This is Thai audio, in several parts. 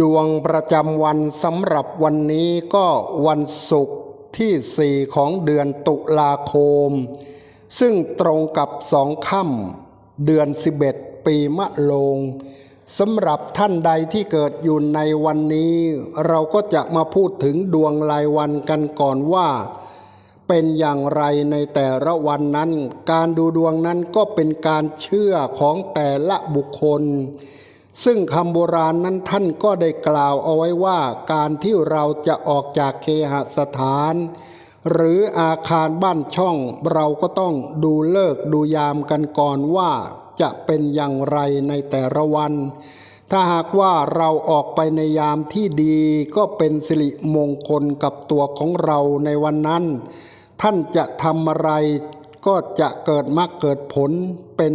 ดวงประจำวันสำหรับวันนี้ก็วันศุกร์ที่4ของเดือนตุลาคม ซึ่งตรงกับสองค่ำเดือน11ปีมะโรงสำหรับท่านใดที่เกิดอยู่ในวันนี้ เราก็จะมาพูดถึงดวงรายวันกันก่อนว่า เป็นอย่างไรในแต่ละวันนั้น การดูดวงนั้นก็เป็นการเชื่อของแต่ละบุคคล ซึ่งคำโบราณนั้นท่านก็ได้กล่าวเอาไว้ว่าการที่เราจะออกจากเคหสถาน หรืออาคารบ้านช่องเราก็ต้องดูเลิกดูยามกันก่อนว่าจะเป็นอย่างไรในแต่ละวัน ถ้าหากว่าเราออกไปในยามที่ดีก็เป็นสิริมงคลกับตัวของเราในวันนั้น ท่านจะทำอะไร ก็จะเกิดมรรคเกิดผลเป็น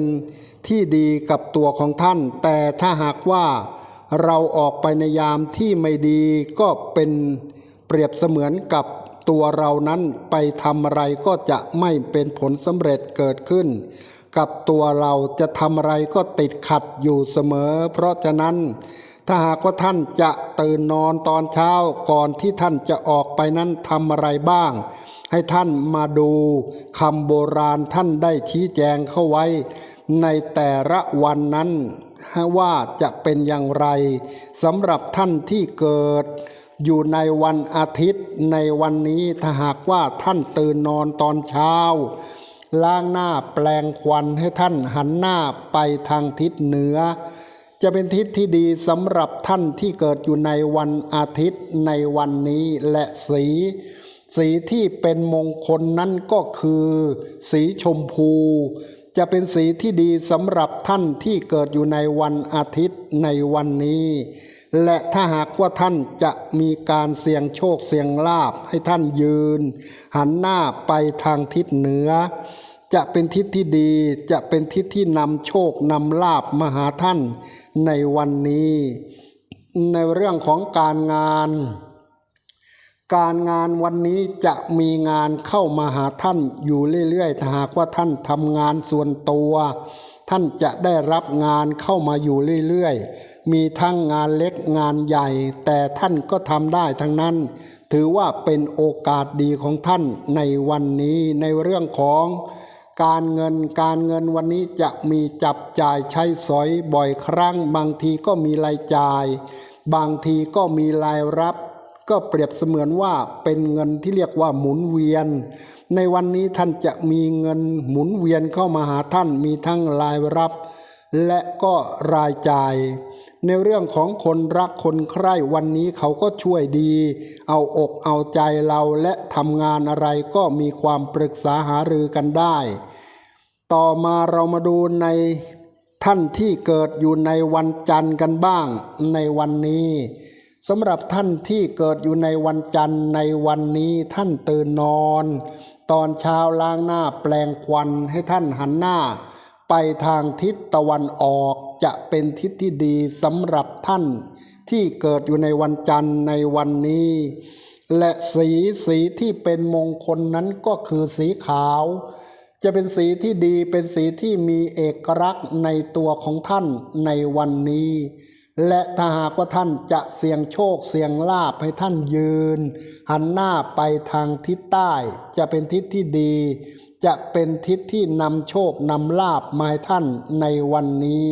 ที่ดีกับตัวของท่าน แต่ถ้าหากว่าเราออกไปในยามที่ไม่ดีก็เป็นเปรียบเสมือนกับตัวเรานั้นไปทำอะไรก็จะไม่เป็นผลสำเร็จเกิดขึ้น กับตัวเราจะทำอะไรก็ติดขัดอยู่เสมอ เพราะฉะนั้น ถ้าหากว่าท่านจะตื่นนอนตอนเช้าก่อนที่ท่านจะออกไปนั้นทำอะไรบ้าง ให้ท่านมาดูคำโบราณท่านได้ชี้แจงเข้าไว้ ในแต่ละวันนั้นว่าจะเป็นอย่างไรสำหรับท่านที่เกิด อยู่ในวันอาทิตย์ในวันนี้ถ้าหากว่าท่านตื่นนอนตอนเช้า ล้างหน้าแปลงควันให้ท่านหันหน้าไปทางทิศเหนือ จะเป็นทิศที่ดีสำหรับท่านที่เกิดอยู่ในวันอาทิตย์ในวันนี้และสี สีที่เป็นมงคลนั้นก็คือ สีชมพู จะเป็นสีที่ดีสำหรับท่านที่เกิดอยู่ในวันอาทิตย์ในวันนี้ และถ้าหากว่าท่านจะมีการเสี่ยงโชคเสี่ยงลาบให้ท่านยืน หันหน้าไปทางทิศเหนือ จะเป็นทิศที่ดีจะเป็นทิศที่นำโชคนำลาบมาหาท่านในวันนี้ ในเรื่องของการงาน การงานวันนี้จะมีงานเข้ามาหาท่านอยู่เรื่อยๆถ้าหากว่าท่านทำงานส่วนตัว ท่านจะได้รับงานเข้ามาอยู่เรื่อยๆ มีทั้งงานเล็กงานใหญ่ แต่ท่านก็ทำได้ทั้งนั้น ถือว่าเป็นโอกาสดีของท่านในวันนี้ในเรื่องของการเงินการเงินวันนี้จะมีจับจ่ายใช้สอยบ่อยครั้ง บางทีก็มีรายจ่าย บางทีก็มีรายรับ ก็เปรียบเสมือนว่าเป็นเงินที่เรียกว่าหมุนเวียน ในวันนี้ท่านจะมีเงินหมุนเวียนเข้ามาหาท่านมีทั้งรายรับ และก็รายจ่าย ในเรื่องของคนรักคนใคร่วันนี้เขาก็ช่วยดี เอาอกเอาใจเราและทำงานอะไรก็มีความปรึกษาหารือกันได้ ต่อมาเรามาดูในท่านที่เกิดอยู่ในวันจันทร์กันบ้างในวันนี้ สำหรับท่านที่เกิดอยู่ในวันจันทร์ในวันนี้ท่านตื่นนอน ตอนเช้าล้างหน้าแปลงควันให้ท่านหันหน้า ไปทางทิศตะวันออกจะเป็นทิศที่ดีสำหรับท่าน ที่เกิดอยู่ในวันจันทร์ในวันนี้ และสีสีที่เป็นมงคลนั้นก็คือสีขาว จะเป็นสีที่ดีเป็นสีที่มีเอกลักษณ์ในตัวของท่านในวันนี้ และถ้าหากว่าท่านจะเสี่ยงโชคเสี่ยงลาภให้ท่านยืน หันหน้าไปทางทิศใต้ จะเป็นทิศที่ดี จะเป็นทิศที่นำโชคนำลาภมาให้ท่านในวันนี้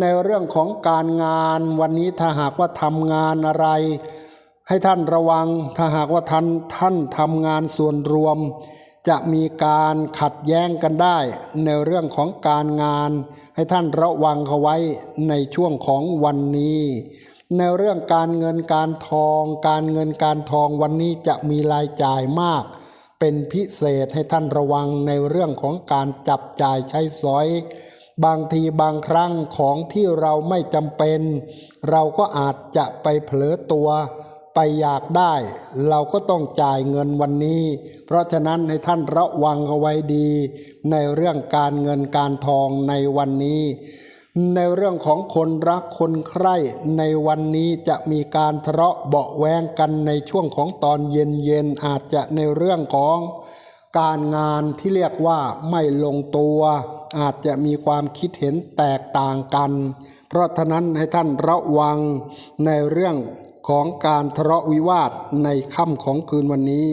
ในเรื่องของการงานวันนี้ถ้าหากว่าทำงานอะไร ให้ท่านระวังถ้าหากว่าท่านท่านทำงานส่วนรวม จะมีการขัดแย้งกันได้ในเรื่องของการงาน ให้ท่านระวังเขาไว้ในช่วงของวันนี้ ในเรื่องการเงินการทอง การเงินการทองวันนี้จะมีรายจ่ายมาก เป็นพิเศษให้ท่านระวังในเรื่องของการจับจ่ายใช้สอย บางทีบางครั้งของที่เราไม่จำเป็น เราก็อาจจะไปเผลอตัว ไปอยากได้ เราก็ต้องจ่ายเงินวันนี้ เพราะฉะนั้นให้ท่านระวังเอาไว้ดี ในเรื่องการเงินการทองในวันนี้ ในเรื่องของคนรักคนใคร่ในวันนี้จะมีการทะเลาะเบาะแวงกันในช่วงของตอนเย็นๆอาจจะในเรื่องของการงานที่เรียกว่าไม่ลงตัว อาจจะมีความคิดเห็นแตกต่างกัน เพราะฉะนั้นให้ท่านระวังในเรื่อง ของการทะเลาะวิวาทในค่ำของคืนวันนี้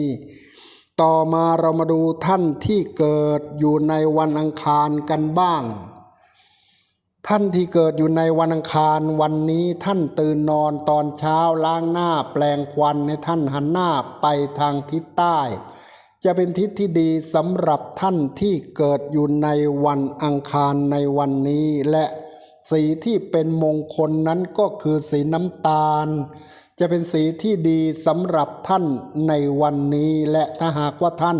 ต่อมาเรามาดูท่านที่เกิดอยู่ในวันอังคารกันบ้าง ท่านที่เกิดอยู่ในวันอังคารวันนี้ท่านตื่นนอนตอนเช้าล้างหน้าแปลงควันให้ท่านหันหน้าไปทางทิศใต้ จะเป็นทิศที่ดีสำหรับท่านที่เกิดอยู่ในวันอังคารในวันนี้และสีที่เป็นมงคลนั้นก็คือสีน้ำตาล จะเป็นสีที่ดีสำหรับท่านในวันนี้และถ้าหากว่าท่าน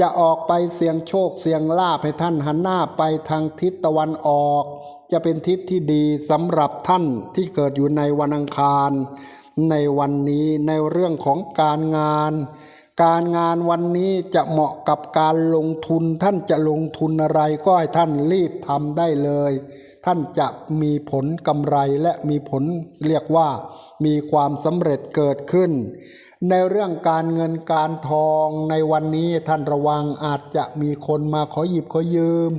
จะออกไปเสี่ยงโชคเสี่ยงลาภให้ท่านหันหน้าไปทางทิศตะวันออก จะเป็นทิศที่ดีสำหรับท่านที่เกิดอยู่ในวันอังคาร ในวันนี้ในเรื่องของการงาน การงานวันนี้จะเหมาะกับการลงทุนท่านจะลงทุนอะไรก็ให้ท่านรีบทำได้เลย ท่านจะมีผลกำไรและมีผลเรียกว่ามีความสำเร็จเกิดขึ้น ในเรื่องการเงินการทองในวันนี้ท่านระวังอาจจะมีคนมาขอหยิบขอยืม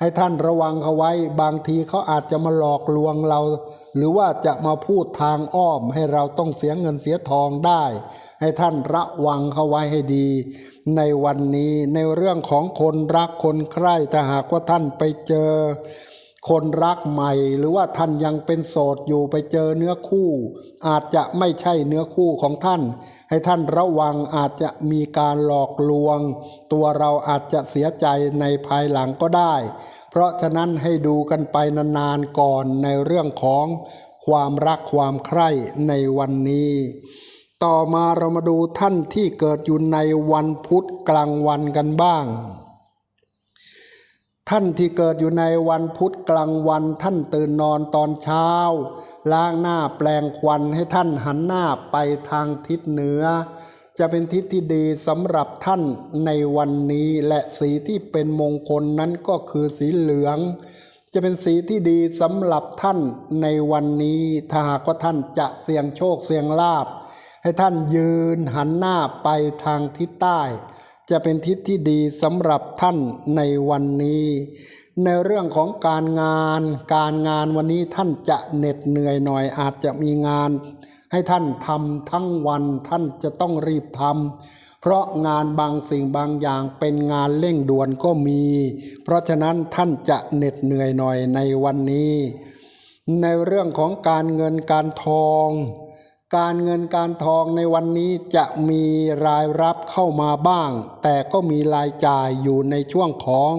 ให้ท่านระวังเขาไว้บางทีเขาอาจจะมาหลอกลวงเรา หรือว่าจะมาพูดทางอ้อมให้เราต้องเสียเงินเสียทองได้ ให้ท่านระวังเขาไว้ให้ดี ในวันนี้ในเรื่องของคนรักคนใคร่ถ้าหากว่าท่านไปเจอ คนรักใหม่หรือว่าท่านยังเป็นโสดอยู่ไปเจอเนื้อคู่ อาจจะไม่ใช่เนื้อคู่ของท่าน ให้ท่านระวังอาจจะมีการหลอกลวง ตัวเราอาจจะเสียใจในภายหลังก็ได้ เพราะฉะนั้นให้ดูกันไปนานๆก่อนในเรื่องของความรักความใคร่ในวันนี้ ต่อมาเรามาดูท่านที่เกิดอยู่ในวันพุธกลางวันกันบ้าง ท่านที่เกิดอยู่ในวันพุธกลางวันท่านตื่นนอนตอนเช้า ล้างหน้าแปลงควันให้ท่านหันหน้าไปทางทิศเหนือ จะเป็นทิศที่ดีสำหรับท่านในวันนี้และสีที่เป็นมงคลนั้นก็คือสีเหลือง จะเป็นสีที่ดีสำหรับท่านในวันนี้ถ้าหากว่าท่านจะเสี่ยงโชคเสี่ยงลาภให้ท่านยืนหันหน้าไปทางทิศใต้ จะเป็นทิศที่ดีสำหรับท่านในวันนี้ ในเรื่องของการงาน การงานวันนี้ท่านจะเหน็ดเหนื่อยหน่อย อาจจะมีงานให้ท่านทำทั้งวันท่านจะต้องรีบทำเพราะงานบางสิ่งบางอย่างเป็นงานเร่งด่วนก็มี เพราะฉะนั้นท่านจะเหน็ดเหนื่อยหน่อยในวันนี้ ในเรื่องของการเงินการทอง การเงินการทองในวันนี้จะมีรายรับเข้ามาบ้าง แต่ก็มีรายจ่ายอยู่ในช่วงของ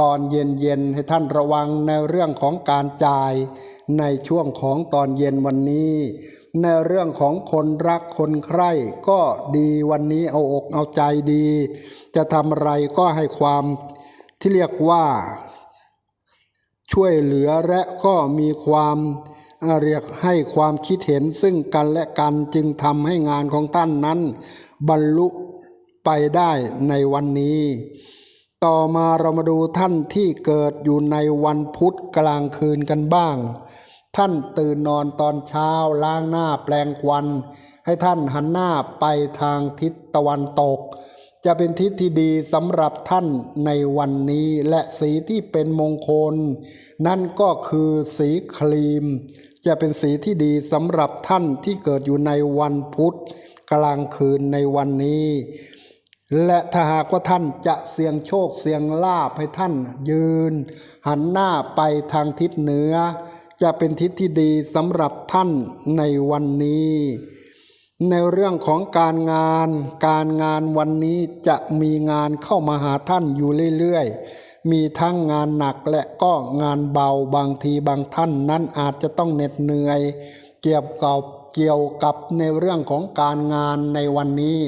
ตอนเย็นๆให้ท่านระวังในเรื่องของการจ่ายในช่วงของตอนเย็นวันนี้ ในเรื่องของคนรักคนใคร่ก็ดีวันนี้เอาอกเอาใจดี จะทำอะไรก็ให้ความที่เรียกว่า ช่วยเหลือและก็มีความ เรียกให้ความคิดเห็นซึ่งกันและกันจึงทำให้งานของท่านนั้น บรรลุไปได้ในวันนี้ ต่อมาเรามาดูท่านที่เกิดอยู่ในวันพุธกลางคืนกันบ้าง ท่านตื่นนอนตอนเช้าล้างหน้าแปลงควัน ให้ท่านหันหน้าไปทางทิศตะวันตก จะเป็นทิศที่ดีสำหรับท่านในวันนี้และสีที่เป็นมงคล นั่นก็คือสีครีม จะเป็นสีที่ดีสำหรับท่านที่เกิดอยู่ในวันพุธกลางคืนในวันนี้ และถ้าหากว่าท่านจะเสี่ยงโชคเสี่ยงลาภให้ท่านยืน หันหน้าไปทางทิศเหนือ จะเป็นทิศที่ดีสำหรับท่านในวันนี้ ในเรื่องของการงาน การงานวันนี้จะมีงานเข้ามาหาท่านอยู่เรื่อยๆ มีทั้งงานหนักและก็งานเบาบางทีบางท่านนั้นอาจจะต้องเหน็ดเหนื่อย เกี่ยวกับเกี่ยวกับในเรื่องของการงานในวันนี้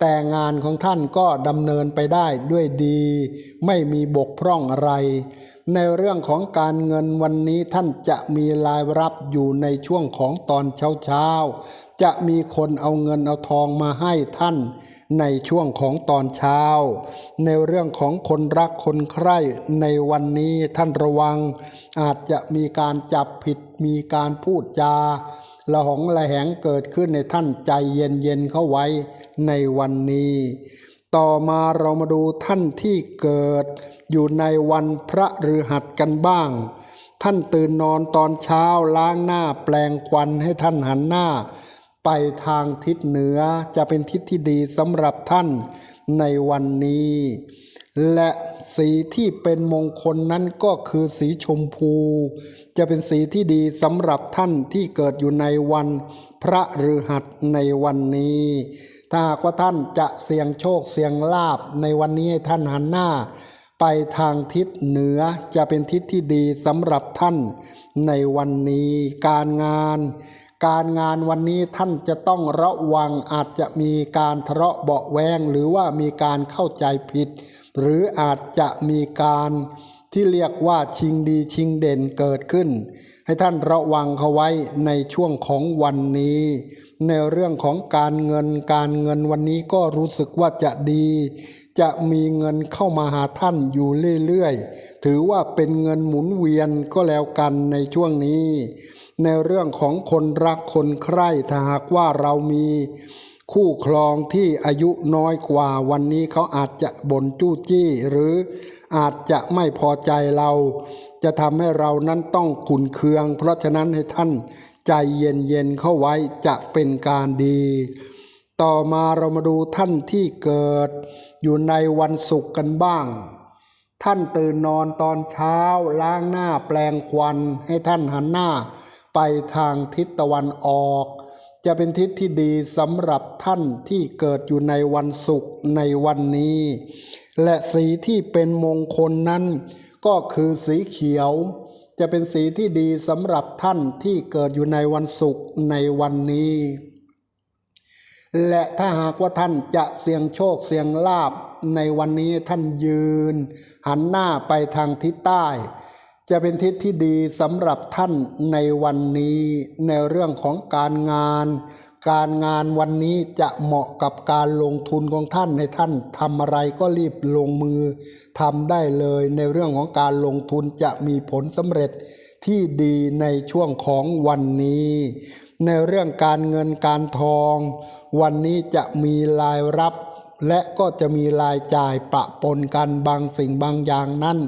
แต่งานของท่านก็ดำเนินไปได้ด้วยดี ไม่มีบกพร่องอะไร ในเรื่องของการเงินวันนี้ท่านจะมีรายรับอยู่ในช่วงของตอนเช้าๆ จะมีคนเอาเงินเอาทองมาให้ท่านในช่วงของตอนเช้า ในเรื่องของคนรักคนใคร่ในวันนี้ท่านระวัง อาจจะมีการจับผิดมีการพูดจาละหองละแหงเกิดขึ้นในท่านใจเย็นๆเข้าไว้ในวันนี้ ต่อมาเรามาดูท่านที่เกิด อยู่ในวันพระฤหัสกันบ้าง ท่านตื่นนอนตอนเช้าล้างหน้าแปลงควันให้ท่านหันหน้า ไปทางทิศเหนือจะเป็นทิศที่ดีสำหรับท่านในวันนี้ และสีที่เป็นมงคลนั้นก็คือสีชมพู จะเป็นสีที่ดีสำหรับท่านที่เกิดอยู่ในวันพระฤหัสในวันนี้ ถ้ากว่าท่านจะเสี่ยงโชคเสี่ยงลาบในวันนี้ให้ท่านหันหน้า ไปทางทิศเหนือจะเป็นทิศที่ดีสำหรับท่านในวันนี้การงาน การงานวันนี้ท่านจะต้องระวังอาจจะมีการทะเลาะเบาแวงหรือว่ามีการเข้าใจผิด หรืออาจจะมีการที่เรียกว่าชิงดีชิงเด่นเกิดขึ้น ให้ท่านระวังเขาไว้ในช่วงของวันนี้ ในเรื่องของการเงินการเงินวันนี้ก็รู้สึกว่าจะดี จะมีเงินเข้ามาหาท่านอยู่เรื่อยๆ ถือว่าเป็นเงินหมุนเวียนก็แล้วกันในช่วงนี้ ในเรื่องของคนรักคนใคร่ถ้าหากว่าเรามีคู่ครองที่อายุน้อยกว่าวันนี้เขาอาจจะบ่นจู้จี้ หรืออาจจะไม่พอใจเรา จะทำให้เรานั้นต้องขุนเคือง เพราะฉะนั้นให้ท่านใจเย็นๆเข้าไว้จะเป็นการดี ต่อมาเรามาดูท่านที่เกิด อยู่ในวันศุกร์กันบ้าง ท่านตื่นนอนตอนเช้าล้างหน้าแปลงควันให้ท่านหันหน้า ไปทางทิศตะวันออก จะเป็นทิศที่ดีสำหรับท่านที่เกิดอยู่ในวันศุกร์ในวันนี้ และสีที่เป็นมงคลนั้น ก็คือสีเขียว จะเป็นสีที่ดีสำหรับท่านที่เกิดอยู่ในวันศุกร์ในวันนี้ และถ้าหากว่าท่านจะเสี่ยงโชคเสี่ยงลาบในวันนี้ท่านยืน หันหน้าไปทางทิศใต้ จะเป็นทิศที่ดีสำหรับท่านในวันนี้ในเรื่องของการงาน การงานวันนี้จะเหมาะกับการลงทุนของท่านให้ท่านทำอะไรก็รีบลงมือทำได้เลยในเรื่องของการลงทุนจะมีผลสำเร็จที่ดีในช่วงของวันนี้ ในเรื่องการเงินการทอง วันนี้จะมีรายรับ และก็จะมีรายจ่ายปะปนกันบางสิ่งบางอย่างนั้น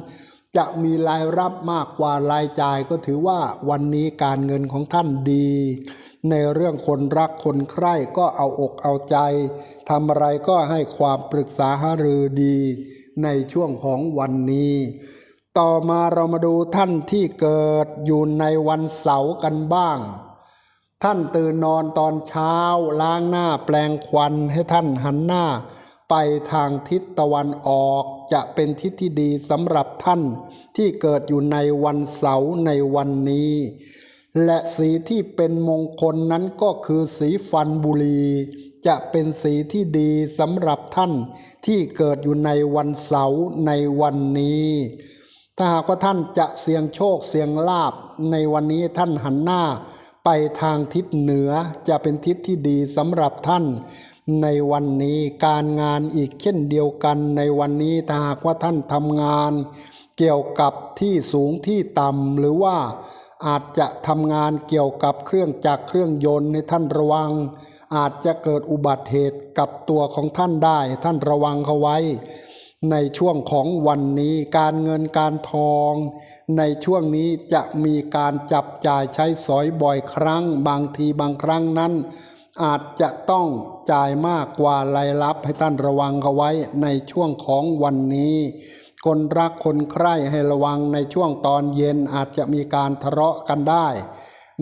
จะมีรายรับมากกว่ารายจ่ายก็ถือว่าวันนี้การเงินของท่านดี ในเรื่องคนรักคนใคร่ก็เอาอกเอาใจทำอะไรก็ให้ความปรึกษาหารือดี ในช่วงของวันนี้ ต่อมาเรามาดูท่านที่เกิดอยู่ในวันเสาร์กันบ้าง ท่านตื่นนอนตอนเช้าล้างหน้าแปลงควันให้ท่านหันหน้า ไปทางทิศตะวันออกจะเป็นทิศที่ดีสำหรับท่านที่เกิดอยู่ในวันเสาร์ในวันนี้ และสีที่เป็นมงคลนั้นก็คือสีฟันบุรีจะเป็นสีที่ดีสำหรับท่านที่เกิดอยู่ในวันเสาร์ในวันนี้ ถ้าหากว่าท่านจะเสี่ยงโชคเสี่ยงลาบในวันนี้ท่านหันหน้าไปทางทิศเหนือจะเป็นทิศที่ดีสำหรับท่าน ในวันนี้การงานอีกเช่นเดียวกัน ในวันนี้ถ้าหากว่าท่านทำงาน เกี่ยวกับที่สูงที่ต่ำหรือว่าอาจจะทำงานเกี่ยวกับเครื่องจักรเครื่องยนต์ในท่านระวัง อาจจะเกิดอุบัติเหตุกับตัวของท่านได้ท่านระวังเขาไว้ ในช่วงของวันนี้การเงินการทอง ในช่วงนี้จะมีการจับจ่ายใช้สอยบ่อยครั้ง บางทีบางครั้งนั้น อาจจะต้องจ่ายมากกว่ารายรับให้ท่านระวังเขาไว้ในช่วงของวันนี้ คนรักคนใคร่ให้ระวังในช่วงตอนเย็นอาจจะมีการทะเลาะกันได้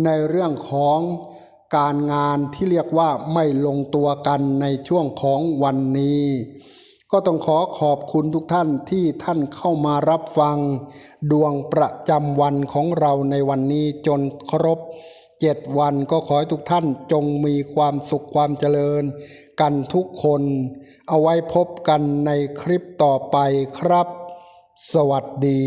ในเรื่องของการงานที่เรียกว่าไม่ลงตัวกันในช่วงของวันนี้ ก็ต้องขอขอบคุณทุกท่านที่ท่านเข้ามารับฟัง ดวงประจำวันของเราในวันนี้จนครบ เจ็ดวันก็ขอให้ทุกท่านจงมีความสุขความเจริญ กันทุกคน เอาไว้พบกันในคลิปต่อไปครับ สวัสดี